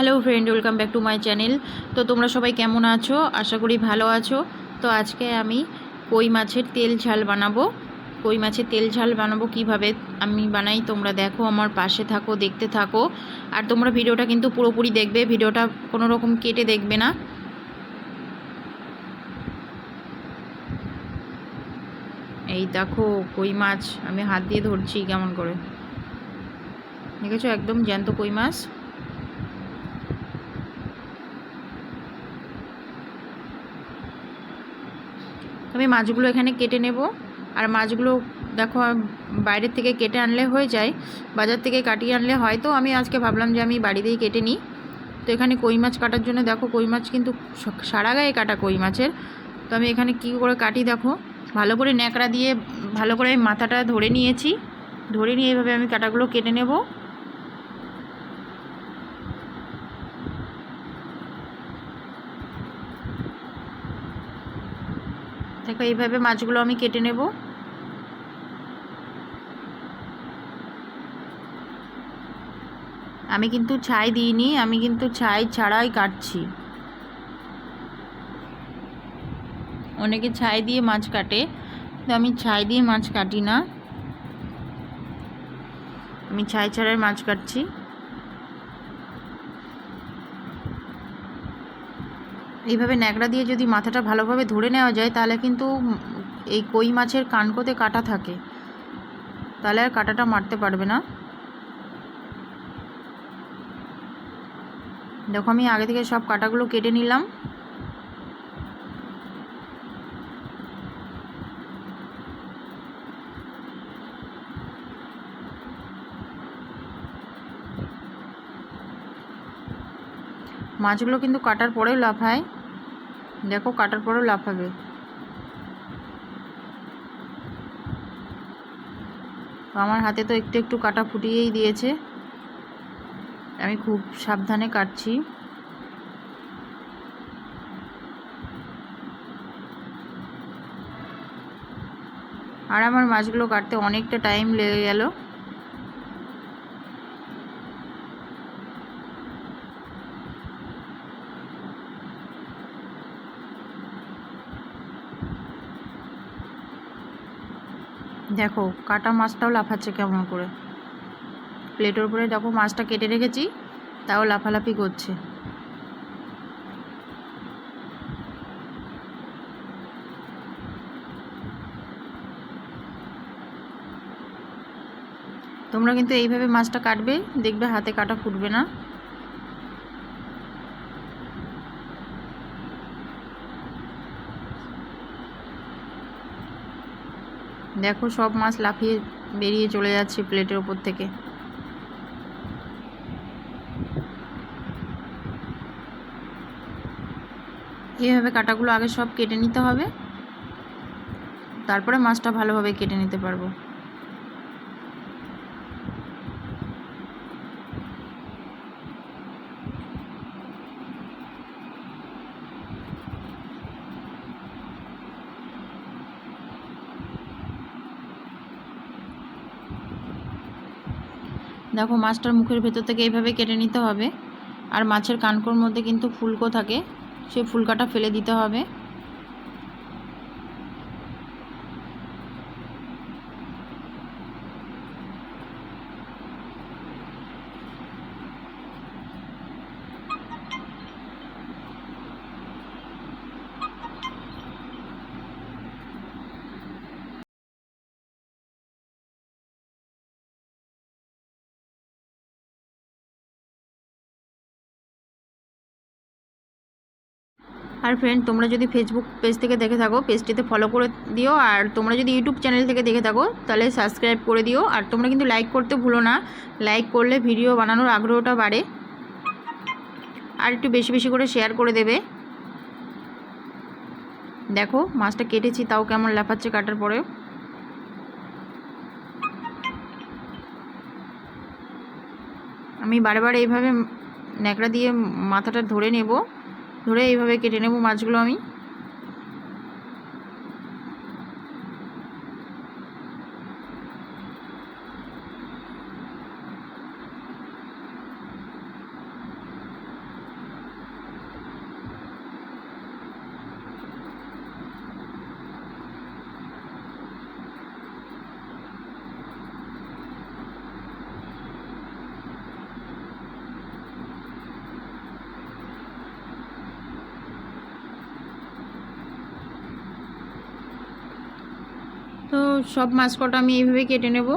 Hello friend welcome back to my channel তো তোমরা সবাই কেমন আছো? আশা করি ভালো আছো। তো আজকে আমি কই মাছের তেল ঝাল বানাবো। কই মাছের তেল ঝাল বানাবো কীভাবে আমি বানাই তোমরা দেখো, আমার পাশে থাকো, দেখতে থাকো। আর তোমরা ভিডিওটা কিন্তু পুরোপুরি দেখবে, ভিডিওটা কোনো রকম কেটে দেখবে না। এই দেখো, কই মাছ, আমি হাত দিয়ে ধরছি কেমন করে। দেখেছ? একদম জ্যান্ত কই মাছ। আমি মাছগুলো এখানে কেটে নেব। আর মাছগুলো দেখো, বাইরের থেকে কেটে আনলে হয়ে যায়, বাজার থেকে কাটিয়ে আনলে হয়তো আমি আজকে ভাবলাম যে আমি বাড়িতেই কেটে নিই। তো এখানে কই মাছ কাটার জন্য দেখো, কই মাছ কিন্তু সারা গায়ে কাটা কই মাছের। তো আমি এখানে কী করে কাটি দেখো, ভালো করে ন্যাকড়া দিয়ে ভালো করে মাথাটা ধরে নিয়েছি। ধরে নিয়ে এভাবে আমি কাটাগুলো কেটে নেব। দেখো, এইভাবে মাছগুলো আমি কেটে নেব। আমি কিন্তু ছাই দিইনি, আমি কিন্তু ছাই ছাড়াই কাটছি। অনেকে ছাই দিয়ে মাছ কাটে তো আমি ছাই দিয়ে মাছ কাটি না। আমি ছাই ছাড়াই মাছ কাটছি। এইভাবে ন্যাকড়া দিয়ে যদি মাথাটা ভালোভাবে ধরে নেওয়া যায়, তাহলে কিন্তু এই কই মাছের কানকোতে কাটা থাকে। তাহলে আর কাটাটা মারতে পারবে না। দেখো আমি আগে থেকে সব কাটাগুলো কেটে নিলাম। মাছগুলো কিন্তু কাটার পরেও লাফায়। দেখো, কাটার পরেও লাফাবে আমার হাতে তো একটু একটু কাটা ফুটিয়েই দিয়েছে। আমি খুব সাবধানে কাটছি। আর আমার মাছগুলো কাটতে অনেকটা টাইম লেগে গেল। দেখো, কাটা মাছটাও লাফাচ্ছে কেমন করে। প্লেটের উপরে দেখো মাছটা কেটে রেখেছি, তাও লাফালাফি করছে। তোমরা কিন্তু এইভাবে মাছটা কাটবে, দেখবে হাতে কাটা ফুটবে না। দেখো সব মাছ লাফিয়ে বেরিয়ে চলে যাচ্ছে প্লেটের ওপর থেকে। এইভাবে কাটাগুলো আগে সব কেটে নিতে হবে। তারপরে মাছটা ভালোভাবে কেটে নিতে পারব। দেখো, মাছটার মুখের ভেতর থেকে এইভাবে কেটে নিতে হবে। আর মাছের কানকোর মধ্যে কিন্তু ফুলকো থাকে সেই ফুলকাটা ফেলে দিতে হবে। আর ফ্রেন্ড তোমরা যদি ফেসবুক পেজ থেকে দেখে থাকো পেজটিতে ফলো করে দিও, আর তোমরা যদি ইউটিউব চ্যানেল থেকে দেখে থাকো, তাহলে সাবস্ক্রাইব করে দিও। আর তোমরা কিন্তু লাইক করতে ভুলো না। লাইক করলে ভিডিও বানানোর আগ্রহটা বাড়ে। আর একটু বেশি বেশি করে শেয়ার করে দেবে। দেখো, মাছটা কেটেছি, তাও কেমন লাফাচ্ছে কাটার পরেও। আমি বারে বারে এইভাবে ন্যাকড়া দিয়ে মাথাটা ধরে নেব। ধরে এইভাবে কেটে নেব মাছগুলো আমি। সব মাছ কটা আমি এইভাবে কেটে নেব।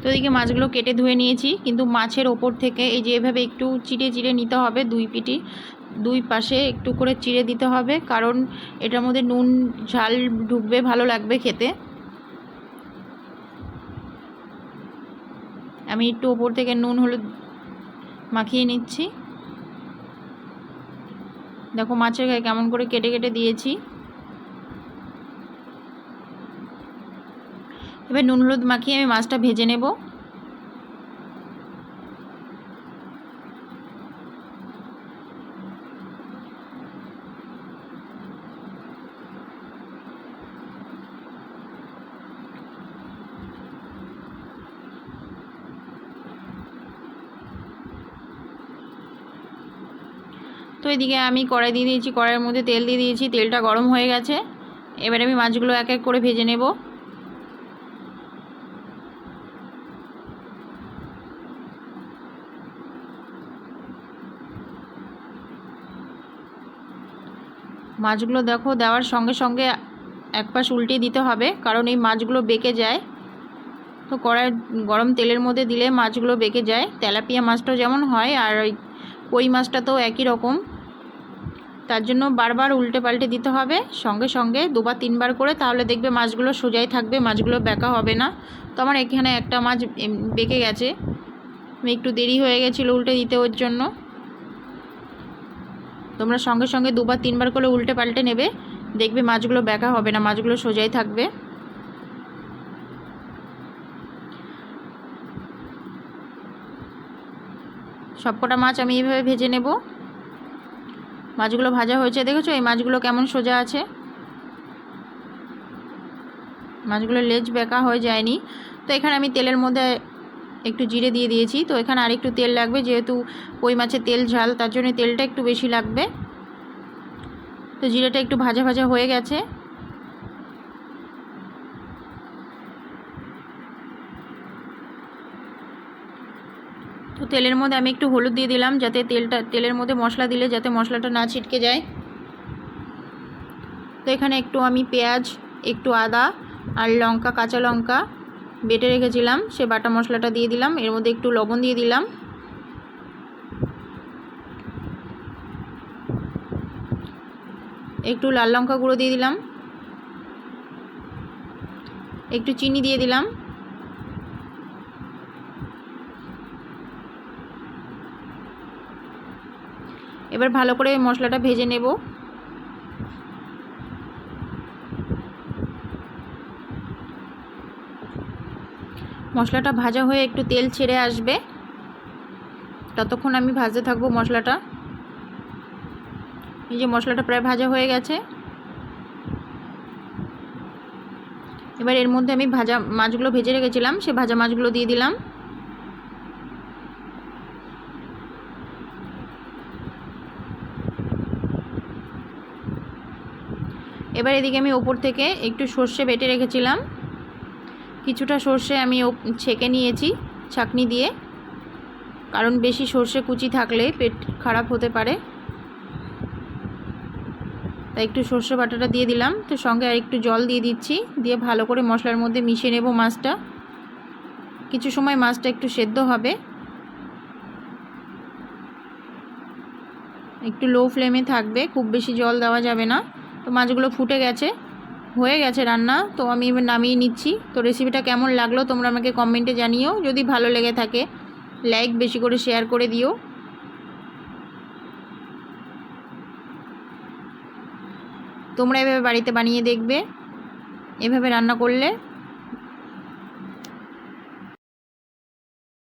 তো এদিকে মাছগুলো কেটে ধুয়ে নিয়েছি, কিন্তু মাছের ওপর থেকে এই যে এভাবে একটু চিড়ে চিড়ে নিতে হবে দুই পিটি। দুই পাশে একটু করে চিড়ে দিতে হবে, কারণ এটার মধ্যে নুন, ঝাল ঢুকবে, ভালো লাগবে খেতে। আমি একটু ওপর থেকে নুন, হলুদ মাখিয়ে নিচ্ছি। দেখো মাছের গায়ে কেমন করে কেটে কেটে দিয়েছি। এবার নুন হলুদ মাখিয়ে আমি মাছটা ভেজে নেব। তো এদিকে আমি কড়াই দিয়ে দিয়েছি, কড়াইয়ের মধ্যে তেল দিয়ে দিয়েছি, তেলটা গরম হয়ে গেছে। এবার আমি মাছগুলো এক এক করে ভেজে নেব। মাছগুলো দেখো দেওয়ার সঙ্গে সঙ্গে এক পাশ উল্টিয়ে দিতে হবে, কারণ এই মাছগুলো বেঁকে যায়। তো কড়াই গরম তেলের মধ্যে দিলে মাছগুলো বেঁকে যায়। তেলাপিয়া মাছটাও যেমন হয়, আর ওই কই মাছটা তো একই রকম। তার জন্য বারবার উল্টে পাল্টে দিতে হবে। সঙ্গে সঙ্গে দুবার তিনবার করে তাহলে দেখবে মাছগুলো সোজাই থাকবে, মাছগুলো বেঁকা হবে না। তো আমার এখানে একটা মাছ বেঁকে গেছে। একটু দেরি হয়ে গেছিল উল্টে দিতে ওর জন্য। তোমরা সঙ্গে সঙ্গে দুবার তিনবার করে উল্টে পাল্টে নেবে। দেখবে মাছগুলো ব্যাকা হবে না, মাছগুলো সোজাই থাকবে। সবকটা মাছ আমি এইভাবে ভেজে নেব। মাছগুলো ভাজা হয়েছে, দেখেছ? এই মাছগুলো কেমন সোজা আছে। মাছগুলো লেজ বেঁকা হয়ে যায়নি। তো এখানে আমি তেলের মধ্যে একটু জিরে দিয়ে দিয়েছি। তো এখানে আর একটু তেল লাগবে, যেহেতু কই মাছের তেল ঝাল, তার জন্য তেলটা একটু বেশি লাগবে। তো জিরেটা একটু ভাজা ভাজা হয়ে গেছে। তো তেলের মধ্যে আমি একটু হলুদ দিয়ে দিলাম, যাতে তেলটা, তেলের মধ্যে মশলা দিলে যাতে মশলাটা না ছিটকে যায়। তো এখানে একটু আমি পেঁয়াজ, একটু আদা আর লঙ্কা, কাঁচা লঙ্কা বেটে রেখেছিলাম, সে বাটা মশলাটা দিয়ে দিলাম, এর মধ্যে একটু লবণ দিয়ে দিলাম। একটু লাল লঙ্কা গুঁড়ো দিয়ে দিলাম। একটু চিনি দিয়ে দিলাম। এবার ভালো করে মশলাটা ভেজে নেব। মশলাটা ভাজা হয়ে একটু তেল ছেড়ে আসবে। ততক্ষণ আমি ভাজতে থাকব মশলাটা। এই যে মশলাটা প্রায় ভাজা হয়ে গেছে। এবার এর মধ্যে আমি ভাজা মাছগুলো ভেজে রেখেছিলাম, সে ভাজা মাছগুলো দিয়ে দিলাম। এবার এদিকে আমি ওপর থেকে একটু সর্ষে বেটে রেখেছিলাম। কিছুটা সর্ষে আমি ছেঁকে নিয়েছি ছাকনি দিয়ে। কারণ বেশি সর্ষে কুচি থাকলে পেট খারাপ হতে পারে। তাই একটু সর্ষে বাটাটা দিয়ে দিলাম। তো সঙ্গে আর একটু জল দিয়ে দিচ্ছি। দিয়ে ভালো করে মশলার মধ্যে মিশিয়ে নেব মাছটা। কিছু সময় মাছটা একটু সেদ্ধ হবে। একটু লো ফ্লেমে থাকবে। খুব বেশি জল দেওয়া যাবে না। তো মাছগুলো ফুটে গেছে। হয়ে গেছে রান্না, তো আমি এবার নামিয়ে নিচ্ছি। তো রেসিপিটা কেমন লাগল তোমরা আমাকে কমেন্টে জানিও। যদি ভালো লেগে থাকে লাইক বেশি করে শেয়ার করে দিও। তোমরা এভাবে বাড়িতে বানিয়ে দেখবে, এভাবে রান্না করলে